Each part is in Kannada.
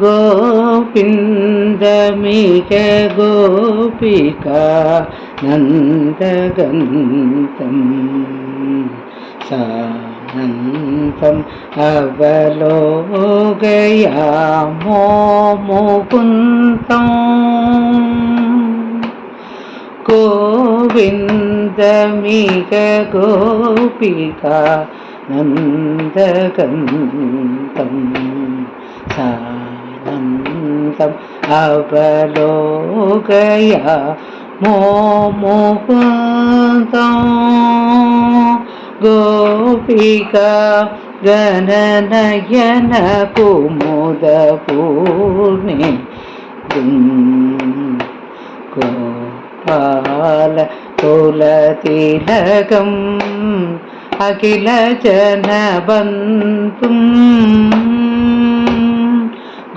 ഗോപിന്ദമിക ഗോപിക നന്ദഗന്തം സാനന്തം അവലോകയാമോ മുകുന്തം ഗോവിന്ദമിക ഗോപിക നന്ദഗന്തം സാ శాంతం అవలోకయ మోముకుంతం గోపిక గణనయన కుముద పూర్ణి గోపాల తులతిలకం అఖిల జనబంతుం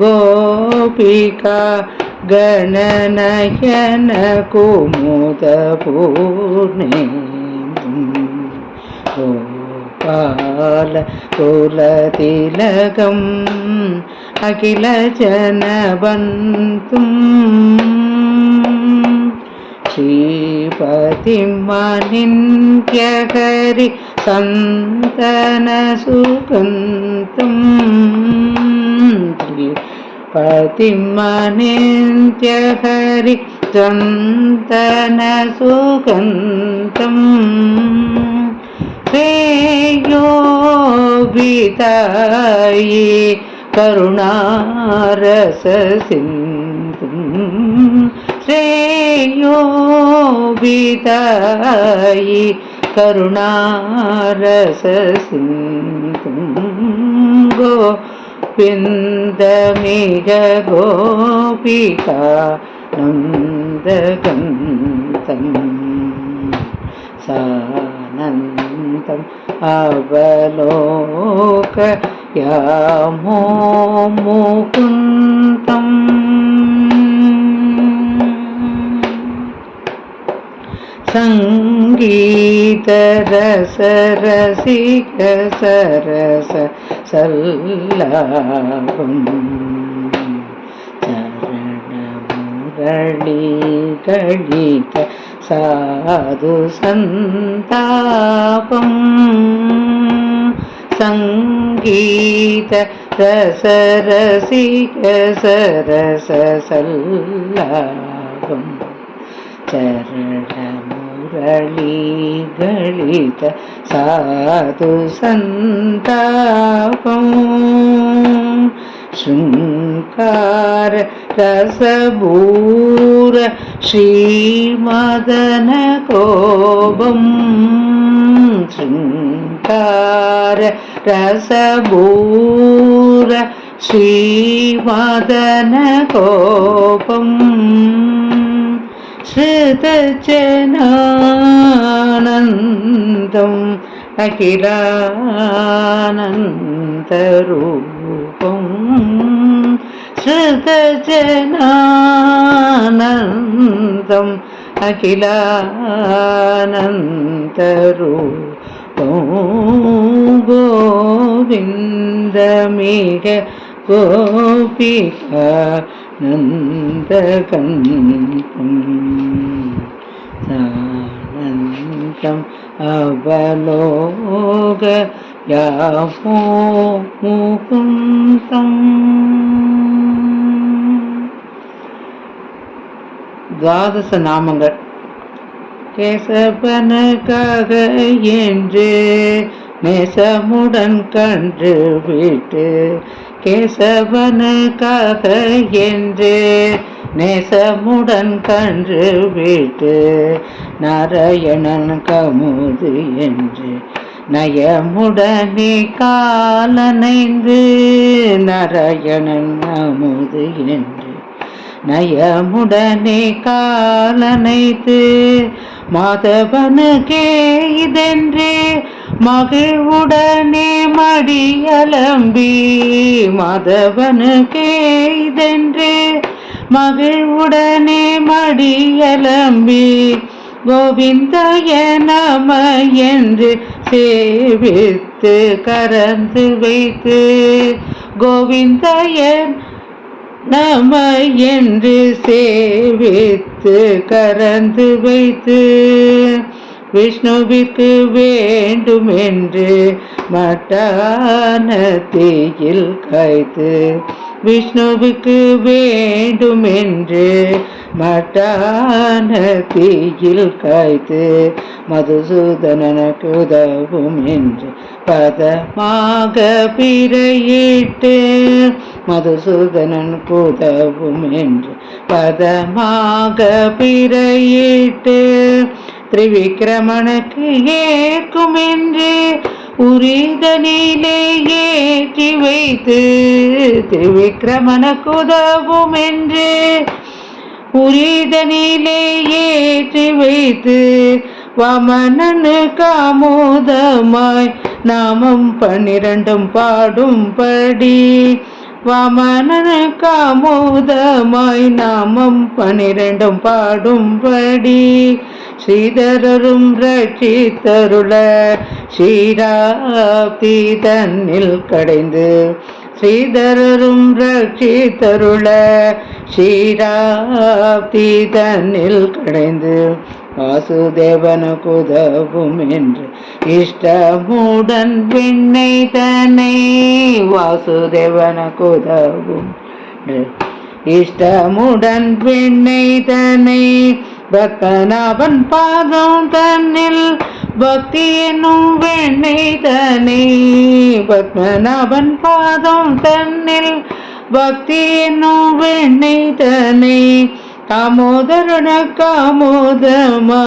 गोपिका गणनयन कुमुदपूर्णे गोपाल कुलतिलकम् अखिल പതിമനേന്ത്യ ഹരി ത്വന്തന സുഗന്ധം ശ്രേയോപിതായി കരുണാരസസിന്ധം ശ്രേയോപിതായി കരുണാരസസിന്ധം ഗോ गोविन्दमिह गोपिका ರಸ ರಸಿಕ ಸರಸ ಸಲ್ಲಾಪಂ ಮುರಳಿ ಗಣಿತ ಸಾಧು ಸಂತಾಪಂ ಸಂಗೀತ ರಸ ರಸಿಕ ಸರಸ ಸಲ್ಲಾಪಂ ಚರಣ മുരളീകളിത സാധു സന്താപം. ശൃംഗാര രസഭൂര ശ്രീമദന കോപം. ശൃംഗാര രസഭൂര ശ്രീമദന കോപം. ശ്രുതജനാനന്ദം അഖിലാനന്ദരൂപം. ശ്രുതജനാനന്ദം അഖിലാനന്ദരൂപം. ഗോവിന്ദമിക ഗോപിക நந்தகந்தம் சானந்தம் அவலோக யாவோ முகுந்தம். துவாதச நாமங்கள். கேசவனுக்காக என்று நேசமுடன் கன்று விட்டு கேசவனுக்காக என்று நேசமுடன் கன்று விட்டு நாராயணன் கமுது என்று நயமுடனே காலனைந்து நாராயணன் அமுது என்று நயமுடனே காலனைத்து மாதவனுக்கே இதென்றே மகிழ்வுடனே மடியலம்பி மாதவனுக்கே இதென்றே மகிழ்வுடனே மடியலம்பி கோவிந்த நம என்று சேவித்து கரந்து வைத்து கோவிந்தாய நம என்று சேவித்து கரந்து வைத்து விஷ்ணுவிக்கு வேண்டுமென்று மட்டான தீயில் காய்த்து விஷ்ணுவுக்கு வேண்டுமென்று மட்டான தீயில் காய்த்து மதுசூதனனுக்கு உதவும் என்று பதமாக பிறையிட்டு மதுசூதனனுக்கு உதவும் என்று பதமாக பிறையிட்டு திரிவிக்கிரமனுக்கு ஏற்கும் என்று உரிதனிலே ஏற்றி வைத்து திருவிக்கிரமனுக்கு உதவும் என்று உரிதனிலே ஏற்றி வைத்து வமனனு காமோதமாய் நாமம் பன்னிரண்டும் பாடும்படி வாமனனு காமோதமாய் நாமம் பன்னிரண்டும் பாடும்படி ஸ்ரீதரரும் ரட்சித்தருள ஸ்ரீராப்தி தன்னில் கடைந்து. ஸ்ரீதரரும் ரட்சித்தருள ஸ்ரீராப்தி தன்னில் கடைந்து. வாசுதேவனுக்கு உதவும் என்று இஷ்டமுடன் விண்ணை தன்னை வாசுதேவனுக்கு உதவும் இஷ்டமுடன் விண்ணை தன்னை பத்மநாபன் பாதம் தன்னில் பக்தி என்னும் வெண்ணை தனி. பத்மநாபன் பாதம் தன்னில் பக்தி என்னும் வெண்ணை தனி. காமோதரன காமோதமா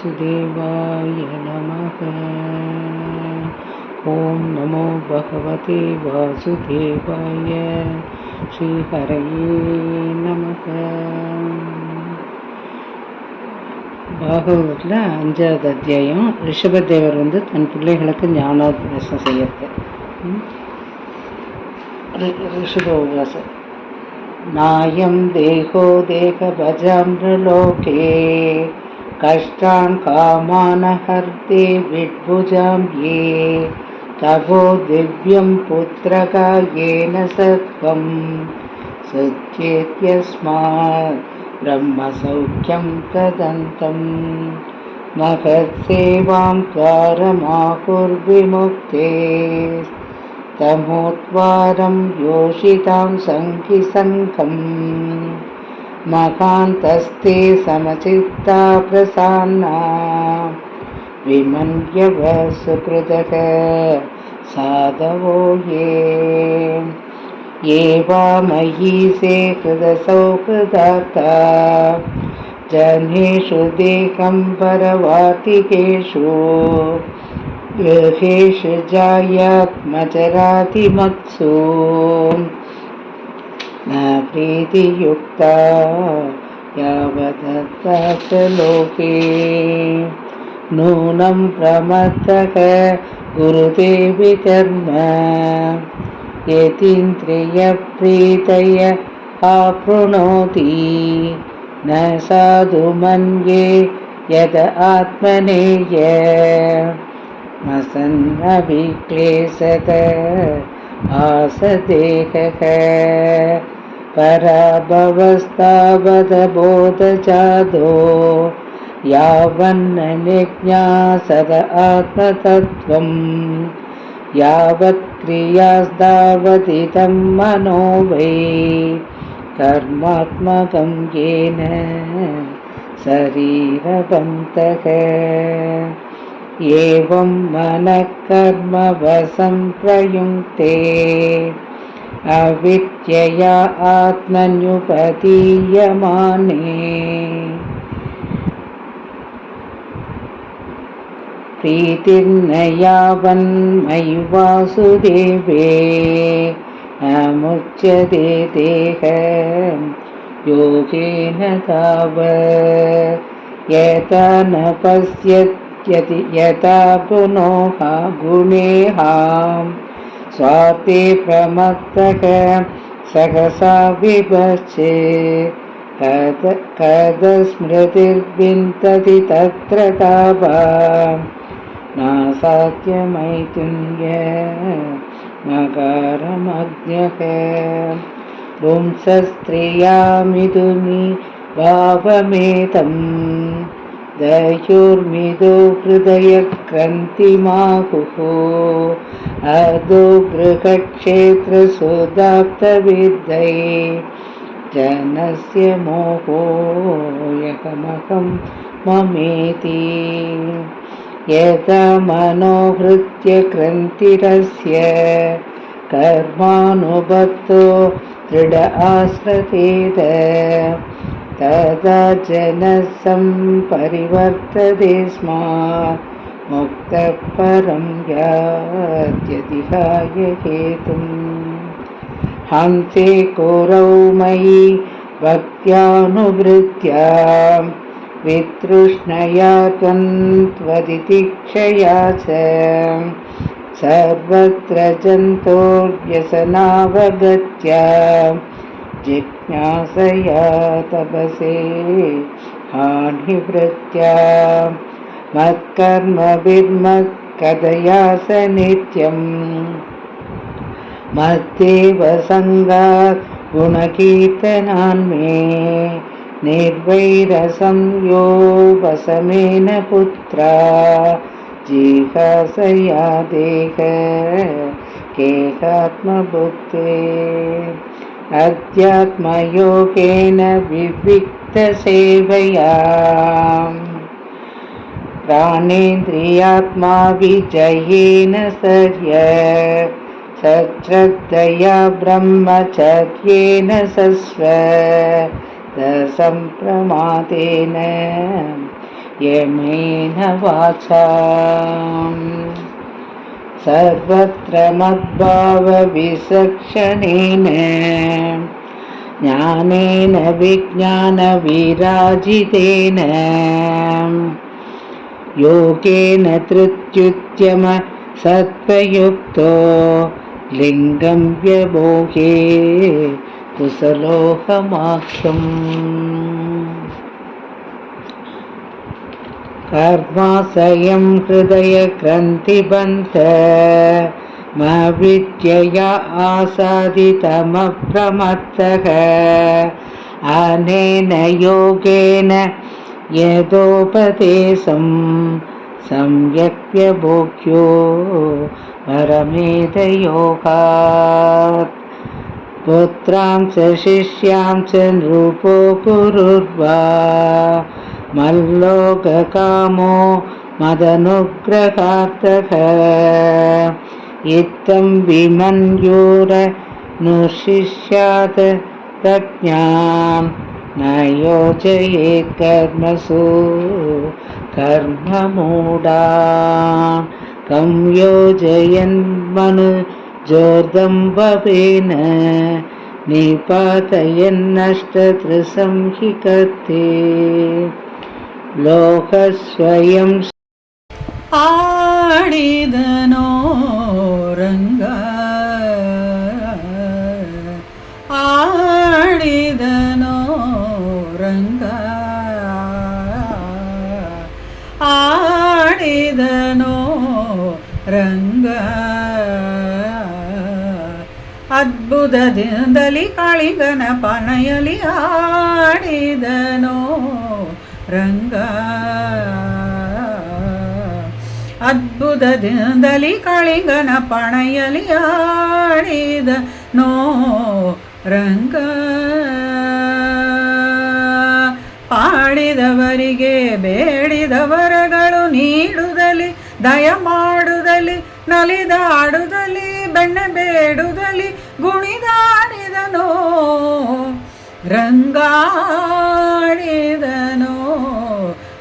वासुदेवाय नमः ॐ नमो भगवते वासुदेवाय श्रीहरये नमः பாகவதத்தில் அஞ்சாவது அத்தியாயம் ரிஷபதேவர் வந்து தன் பிள்ளைகளுக்கு ஞானோபதேசம் செய்யறது ரிஷபோபாசம் நாயம் தேகோ தேக பஜாம்ரலோகே कष्टान् कामान् हर्ते विड्भुजां ये। तभो दिव्यं पुत्रकायेन सत्त्वं सत्येत्यस्मात् ब्रह्मसौख्यं तदन्तं महत्सेवां द्वारमाकुर्विमुक्ते। तमोद्वारं योषितां सङ्खिसङ्घम् मकान्तस्ते समचित्ता प्रसान्ना। विमन्यवसुकृतः साधवो ये। ये वा मयि से कृतसौकृदाता जनेषु देहं परवातिकेषु गृहेषु जायात्मचरातिमत्सु प्रीतियुक्ता यावदत्ता लोके नूनं प्रमत्तक गुरुदेवि कर्म यतीन्द्रियप्रीतय आपृणोति न साधु मन्ये यद आत्मनेय। मसन्नविक्लेशत आसदेहः पराभवस्तावदबोधजादो यावन्न निज्ञासद आत्मतत्त्वं यावत् क्रियास्तावदिदं मनो वै। कर्मात्मकं येन शरीरवन्तः एवं मनः कर्मवसं प्रयुङ्क्ते अविद्यया आत्मन्युपदीयमाने प्रीतिर्न यावन्मयि वासुदेवे अमुच्यते देह योगेन ताव यथा न पश्यत् यति यथा गुणोः गुणेहां स्वाती प्रमत्तक सहसा विभजे कद कदस्मृतिर्विन्तति तत्र ताभा। न सात्यमैथुल्यकारमज्ञः पुंस भावमेतम्। दयुर्मिदो हृदयक्रन्तिमाहुः अदो गृहक्षेत्रसुदाप्तविद्धये जनस्य मोहो यकमहं ममेति। यदा मनोहृत्य क्रन्तिरस्य कर्मानुबद्धो दृढ आश्रतेत तदा जनः सम्परिवर्तते स्म मुक्तः परं यात्यधिहाय हेतुम्। हंसे कौरौ मयि भक्त्यानुवृत्त्या वितृष्णया त्वन्त्वदितिक्षया च। सर्वत्र जन्तोर्व्यसनावगत्या जिज्ञासया तपसे हानिवृत्त्या मत्कर्मभिर्मत्कथया स नित्यम्। मद्देव सङ्गात् गुणकीर्तनान्मे निर्वैरसं यो वसमेन पुत्रा। जिहासया देह केहात्मबुद्धे अध्यात्मयोगेन विविक्तसेवया। प्राणेन्द्रियात्मा विजयेन सर्य सश्रद्धया सस्व सम्प्रमादेन यमेन वाचा सर्वत्र मद्भावविसक्षणेन ज्ञानेन विज्ञानविराजितेन योगेन तृत्युद्यम सत्त्वयुक्तो लिङ्गं व्यमोहे कुशलोकमाख्यम् कर्माशयं हृदयग्रन्थिबन्ध मविद्यया आसादितमप्रमत्तः। अनेन योगेन यदोपदेशं सम्यक् परमेदयोगात्। पुत्रां च शिष्यां च नृपो कुरुर्वा मल्लोककामो मदनुग्रहार्थः इत्थं विमन्यूरनुशिष्यात् प्रज्ञां न योजयेत् कर्मसु कर्ममूढान् कं योजयन्मनुजोर्दम्भवेन निपातयन्नष्टत्रिसंहिकर्ते ಲೋಕಸ್ವಯಂ ಆಡಿದನೋ ರಂಗ ಆಡಿದನೋ ರಂಗ ಆಡಿದನೋ ರಂಗ ಅದ್ಭುತದಿಂದಲಿ ಕಾಳಿಗನ ಪನಯಲಿ ಆಡಿದನೋ ರಂಗ. ಅದ್ಭುತದಿಂದಲಿ ಕಾಳಿಗನ ಪಣಯಲಿ ಆಡಿದ ನೋ ರಂಗ. ಪಾಡಿದವರಿಗೆ ಬೇಡಿದವರಗಳು ನೀಡುದಲಿ ದಯ ಮಾಡುದಲಿ ನಲಿದಾಡುದಲಿ ಬೆಣ್ಣೆ ಬೇಡುದಲಿ ಗುಣಿದಾಡಿದನೋ ರಂಗಾಡಿದನೋ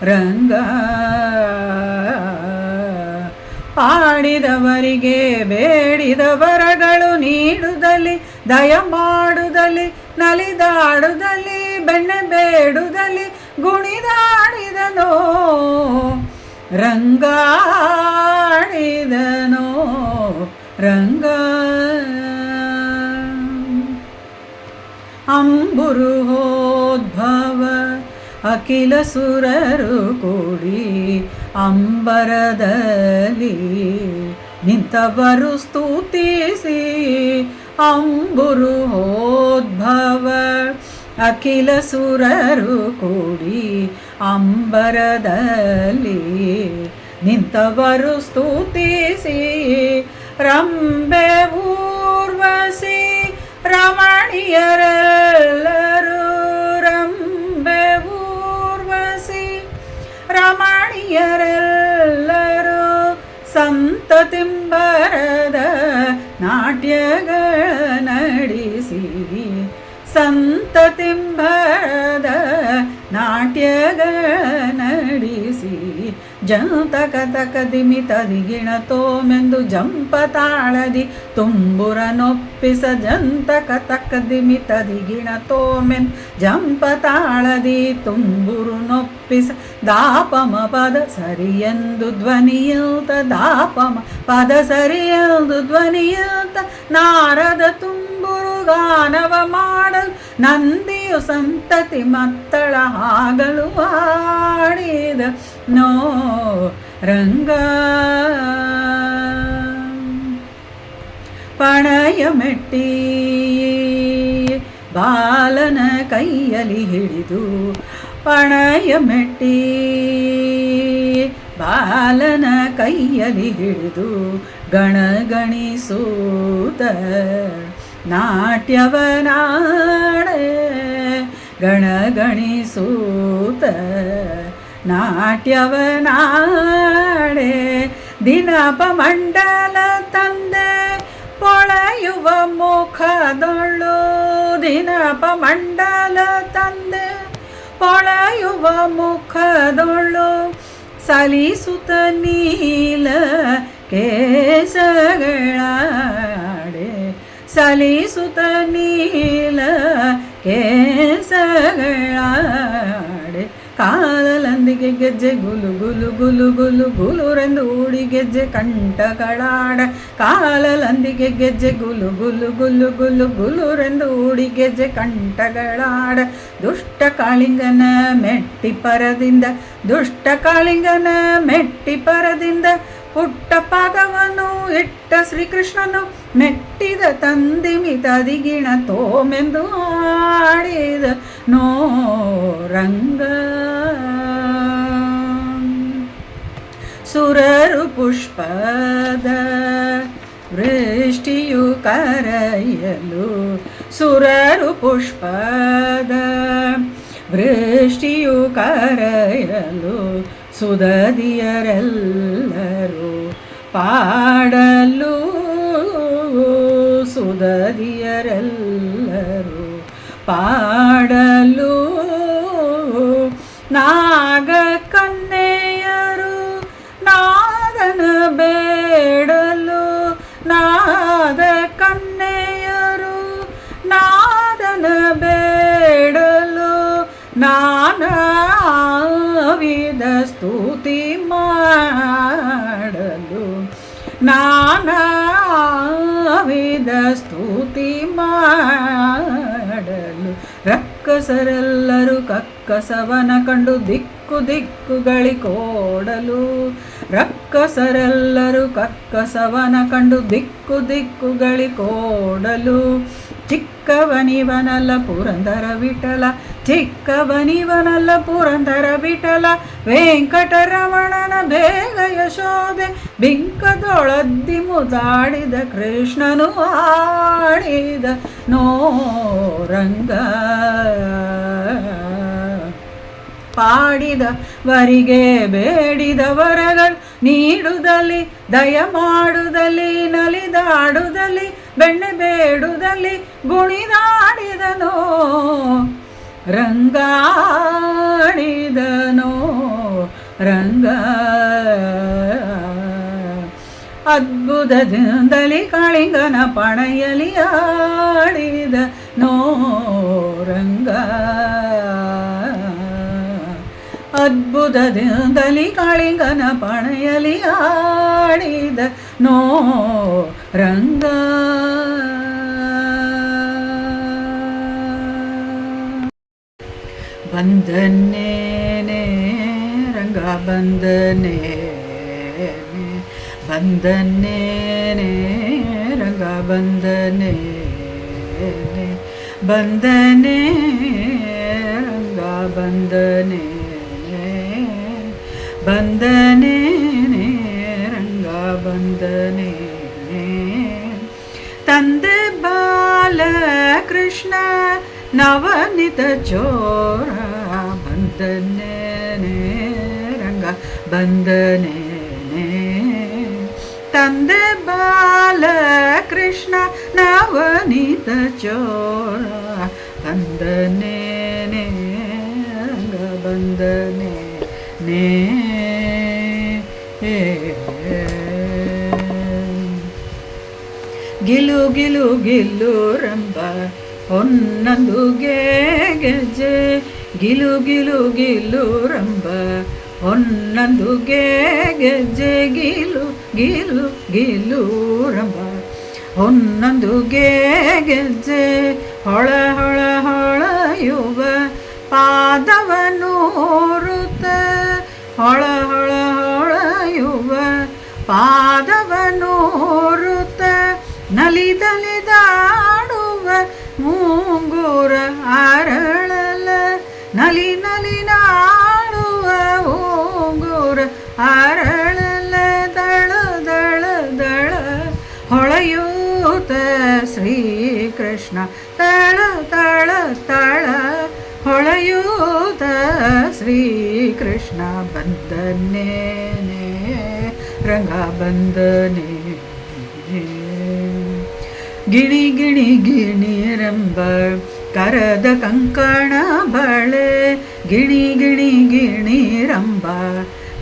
ರಂಗ ಆಡಿದವರಿಗೆ ಬೇಡಿದ ವರಗಳು ನೀಡುದಲಿ ದಯ ಮಾಡುದಲಿ ನಲಿದಾಡುದಲಿ ಬೆಣ್ಣೆ ಬೇಡುದಲಿ ಗುಣಿದಾಡಿದನೋ? ರಂಗಾಡಿದನೋ ರಂಗ ಅಖಿಲ ಸುರರು ಕೂಡಿ ಅಂಬರದಲ್ಲಿ ನಿಂತವರು ಸ್ತುತಿಸಿ ಅಂಬುರುಹೋದ್ಭವ ಅಖಿಲ ಸುರರು ಕೂಡಿ ಅಂಬರದಲ್ಲಿ ನಿಂತವರು ಸ್ತುತಿಸಿ ರಂಬೆ ಊರ್ವಸಿ ರಮಣಿಯರೆಲ್ಲರೂ ರಮಣಿಯರೆಲ್ಲರೂ ಸಂತತಿಂಬರದ ನಾಟ್ಯಗಳ ನಡೆಸಿ. ಸಂತತಿಂಬರದ ನಾಟ್ಯಗಳ ನಡೆಸಿ. ಜಂತಕ ತಕದಿಮಿ ತದಿಗಿಣ ತೋಮೆಂದು ಜಂಪ ತಾಳದಿ ತುಂಬುರ ನೊಪ್ಪಿಸ ಜಂತಕ ತಕದಿಮಿ ತದಿಗಿಣ ತೋಮೆಂದು ಜಂಪ ತಾಳದಿ ತುಂಬುರು ನೊಪ್ಪಿಸ ದಾಪಮ ಪದ ಸರಿಯೆಂದು ಧ್ವನಿಯುತ ದಾಪಮ ಪದ ಸರಿಯೆಂದು ಧ್ವನಿಯುತ ನಾರದ ತುಂಬುರು ಗಾನವ ಮಾಡಲು ನಂದಿಯು ಸಂತತಿ ಮತ್ತಳ ಆಗಲು ಆಡಿದ ನೋ ರಂಗ. ಪಣಯ ಮೆಟ್ಟಿ ಬಾಲನ ಕೈಯಲ್ಲಿ ಹಿಡಿದು ಪಣಯ ಮೆಟ್ಟಿ ಬಾಲನ ಕೈಯಲ್ಲಿ ಹಿಡಿದು ಗಣಗಣಿಸೂತ ನಾಟ್ಯವನಾಡೆ ಗಣಗಣಿಸೂತ ನಾಟ್ಯವನಾಡೆ ದಿನಪ ಮಂಡಲ ತಂದೆ ಪೊಳೆಯುವ ಮುಖದೊಳ್ಳು ದಿನಪ ಮಂಡಲ ತಂದೆ ಪೊಳೆಯುವ ಮುಖದೊಳ್ಳು ಸಲಿಸುತ್ತ ನೀಲ ಕೇಸಗಳಾಡೆ ಸಲಿಸುತ್ತ ನೀಲ ಕೇಸಗಳಾಡೆ. ಕಾಲಲಂದಿಗೆ ಗೆಜ್ಜೆ ಗುಲು ಗುಲು ಗುಲು ಗುಲು ಗುಲುರೆಂದು ಊಡಿ ಗೆಜ್ಜೆ ಕಂಠಗಳಾಡ. ಕಾಲಲಂದಿಗೆ ಗೆಜ್ಜೆ ಗುಲು ಗುಲು ಗುಲು ಗುಲು ಗುಲುರೆಂದು ಊಡಿ ಗೆಜ್ಜೆ ಕಂಠಗಳಾಡ. ದುಷ್ಟ ಕಾಳಿಂಗನ ಮೆಟ್ಟಿ ಪರದಿಂದ, ದುಷ್ಟ ಕಾಳಿಂಗನ ಮೆಟ್ಟಿ ಪರದಿಂದ ಪುಟ್ಟ ಪಾದವನ್ನು ಇಟ್ಟ ಶ್ರೀಕೃಷ್ಣನು ಮೆಟ್ಟಿದ ತಂದಿಮಿ ತದಿಗಿಣ ತೋಮೆಂದು ಆಡಿದ ನೋ ರಂಗ ಸುರರು ಪುಷ್ಪದ ವೃಷ್ಟಿಯು ಕರೆಯಲು ಸುರರು ಪುಷ್ಪದ ವೃಷ್ಟಿಯು ಕರೆಯಲು ಸುದದಿಯರೆಲ್ಲರೂ ಪಾಡಲು ಸುದದಿಯರೆಲ್ಲರೂ ಪಾಡಲು ನಾಗ ಕನ್ನೆಯರು ನಾದನ ಬೇಡಲು ನಾದ ಕನ್ನೆಯರು ನಾದನ ಬೇಡಲು ನಾನಾ ವಿಧ ಸ್ತುತಿ ಮಾಡಲು ನಾನಾ ವಿಧ ಸ್ತುತಿ ಮಾಡಲು ರಕ್ಕಸರೆಲ್ಲರೂ ಕಕ್ಕಸವನ ಕಂಡು ದಿಕ್ಕು ದಿಕ್ಕುಗಳಿಕೋಡಲು ರಕ್ಕಸರೆಲ್ಲರೂ ಕಕ್ಕಸವನ ಕಂಡು ದಿಕ್ಕು ದಿಕ್ಕುಗಳಿಕೋಡಲು ಚಿಕ್ಕವನಿವನಲ್ಲ ಪುರಂದರ ವಿಠಲ ಚಿಕ್ಕವನಿವನಲ್ಲ ಪುರಂದರ ಬಿಟಲ ವೆಂಕಟರಮಣನ ಬೇಗ ಯಶೋದೆ ಬಿಂಕದೊಳದ್ದಿ ಮುದಾಡಿದ ಕೃಷ್ಣನು ಆಡಿದ ನೋರಂಗ. ಪಾಡಿದ ವರಿಗೆ ಬೇಡಿದ ವರಗಳು ನೀಡುದಲ್ಲಿ, ದಯ ಮಾಡುದಲ್ಲಿ, ನಲಿದಾಡುದಲ್ಲಿ, ಬೆಣ್ಣೆ ಬೇಡುದಲ್ಲಿ ಗುಣಿದಾಡಿದನೋ. ರಂಗಾಡಿದನೋ ರಂಗ ಅದ್ಭುತದಿಂದಲಿ ಕಾಳಿಂಗನ ಪಣೆಯಲಿ ಆಡಿದ ನೋರಂಗ ಅದ್ಭುತದಿಂದಲಿ ಕಾಳಿಂಗನ ಪಣೆಯಲಿ ಆಡಿದ ನೋ ರಂಗ ಬಂದನೇನೆ ರಂಗ ಬಂದನೇ ಬಂದನೇನೆ ರಂಗ ಬಂದನೇ ಬಂದನೇ ರಂಗ ಬಂದನೇ ಬಂದನೇ ರಂಗ ಬಂದನೇ ತಂದೆ ಬಾಲ ಕೃಷ್ಣ ನವನಿತ ಚೋರ ಬಂದನೇ ರಂಗ ಬಂದನೇ ತಂದೆ ಬಾಲ ಕೃಷ್ಣ ನವನಿತ ಚೋರ ಬಂದನೇ ರಂಗ ಬಂದನೇ ನೇ ಗಿಲು ಗಿಲು ಗಿಲು ರಂಬ ಹೊನ್ನೊಂದು ಗೆಜ್ಜೆ ಗಿಲು ಗಿಲು ಗಿಲು ರಂಬ ಹೊನ್ನೊಂದು ಗೆಜ್ಜೆ ಗಿಲು ಗಿಲು ಗಿಲು ರಂಬ ಹೊನ್ನೊಂದು ಗೆಜ್ಜೆ ಹೊಳ ಹೊಳ ಹೊಳೆಯುವ ಪಾದವನೂರುತ್ತ ಹೊಳ ಹೊಳ ಹೊಳೆಯುವ ಪಾದವನೂರುತ್ತ ನಲಿದಲಿದಾಡುವ ಮೂಂಗೂರ ಅರಳಲ ನಲಿ ನಲಿನಾಡುವ ಮೂಂಗೂರ ಅರಳಲ ದಳ ದಳ ದಳ ಹೊಳೆಯೂತ ಶ್ರೀಕೃಷ್ಣ ತಳ ತಳ ತಳ ಹೊಳೆಯೂತ ಶ್ರೀಕೃಷ್ಣ ಬಂದನೇನೆ ರಂಗ ಬಂದನೇ ಗಿಣಿ ಗಿಣಿ ಗಿಣಿ ರಂಬ ಕರದ ಕಂಕಣ ಬಳೆ, ಗಿಣಿ ಗಿಣಿ ಗಿಣಿ ರಂಬ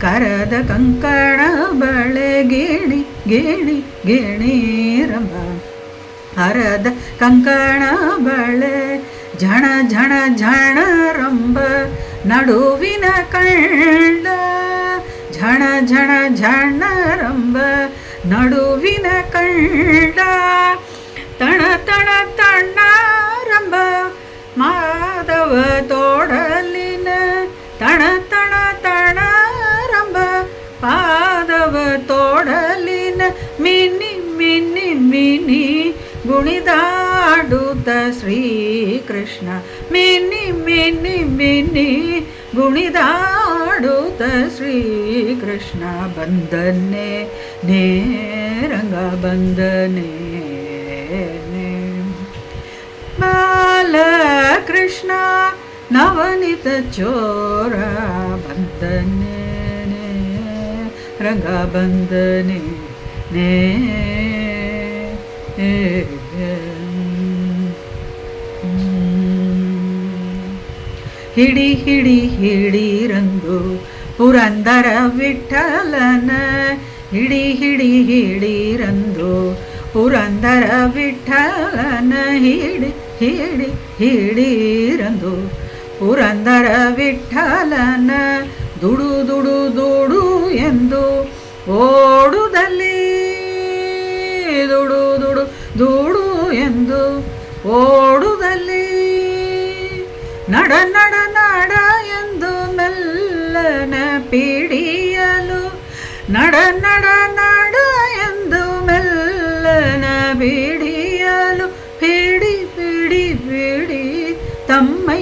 ಕರದ ಕಂಕಣ ಬಳೆ, ಗಿಣಿ ಗಿಣಿ ಗಿಣಿ ರಂಬ ಹರದ ಕಂಕಣ ಬಳೆ, ಝಣ ಝಣ ಝಣ ರಂಬ ನಡುವಿನ ಕಂಡ ಝಣ ಝಣ ಝಣ ರಂಬ ನಡುವಿನ ಕಂಡ ತಣ ತಣ ತಣ್ಣ ರಂಬ ಮಾಧವ ತೋಡಲಿನ ತಣ ತಣ ತಣ ರಂಬ ಪಾದವ ತೋಡಲಿನ ಮಿನಿ ಮಿನಿ ಮಿನಿ ಗುಣಿದಾಡುತ್ತ ಶ್ರೀಕೃಷ್ಣ. ಮಿನಿ ಮಿನಿ ಮಿನಿ ಗುಣಿದಾಡುತ್ತ ಶ್ರೀಕೃಷ್ಣ. ಬಂದನೆ ನೇರಂಗ ಬಂದನೆ ಬಾಲ ಕೃಷ್ಣ ನವನಿತ ಚೋರ ಬಂದನೆ ರಂಗ ಬಂದನೆ ನೇ ಹಿಡಿ ಹಿಡಿ ಹಿಡಿ ರಂಗು ಪುರಂದರ ವಿಠಲನ. ಹಿಡಿ ಹಿಡಿ ಹಿಡಿ ರಂದು ಪುರಂದರ ವಿಠಲನ. ಹಿಡಿ ಹಿಡಿ ಹೇಳಿರಂದು ಪುರಂದರ ವಿಠಲನ ದುಡು ದುಡು ದುಡು ಎಂದು ಓಡುದಲ್ಲಿ. ದುಡು ದುಡು ದುಡು ಎಂದು ಓಡುದಲ್ಲಿ. ನಡ ನಡ ನಡ ಎಂದು ಮೆಲ್ಲನ ಪಿಡಿಯಲು ನಡ ನಡ ನಡ ಎಂದು ಮೆಲ್ಲನ ಬಿಡಿಯಲು ಪಿಡಿ ತಮ್ಮಯ್ಯನೂತ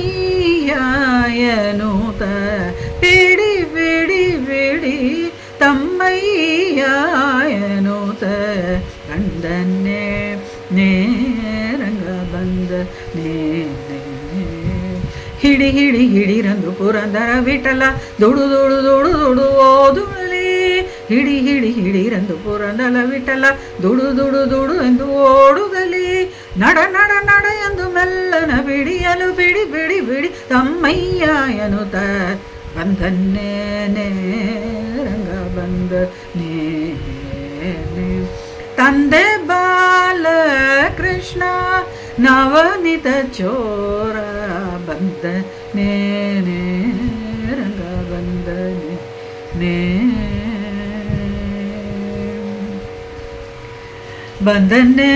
ಪಿಡಿ ಬಿಡಿ ಬಿಡಿ ತಮ್ಮಯ್ಯನೂತ ಗಂಡನ್ನೇ ನೇರಂಗ ಬಂದ ನೇ ಹಿಡಿ ಹಿಡಿ ಹಿಡಿರಂದು ಪುರಂದರ ವಿಠಲ ದುಡು ದುಡು ದುಡು ದುಡು ಓದುಳಲಿ ಹಿಡಿ ಹಿಡಿ ಹಿಡಿರಂದು ಪುರಂದರ ವಿಠಲ ದುಡು ದುಡು ದುಡು ಎಂದು ಓಡುಗಲಿ ನಡ ನಡ ನಡ ಎಂದು ಮೆಲ್ಲನ ಬಿಡಿಯಲು ಬಿಡಿ ಬಿಡಿ ಬಿಡಿ ತಮ್ಮಯ್ಯ ಎನ್ನುತ್ತ ಬಂದನ್ನೇನೆ ರಂಗ ಬಂದ ನೇ ತಂದೆ ಬಾಲ ಕೃಷ್ಣ ನವನಿತ ಚೋರ ಬಂದ ನೇನೆ ರಂಗ ಬಂದ ಬಂದನೆ ನೇ. ಬಂದನೆ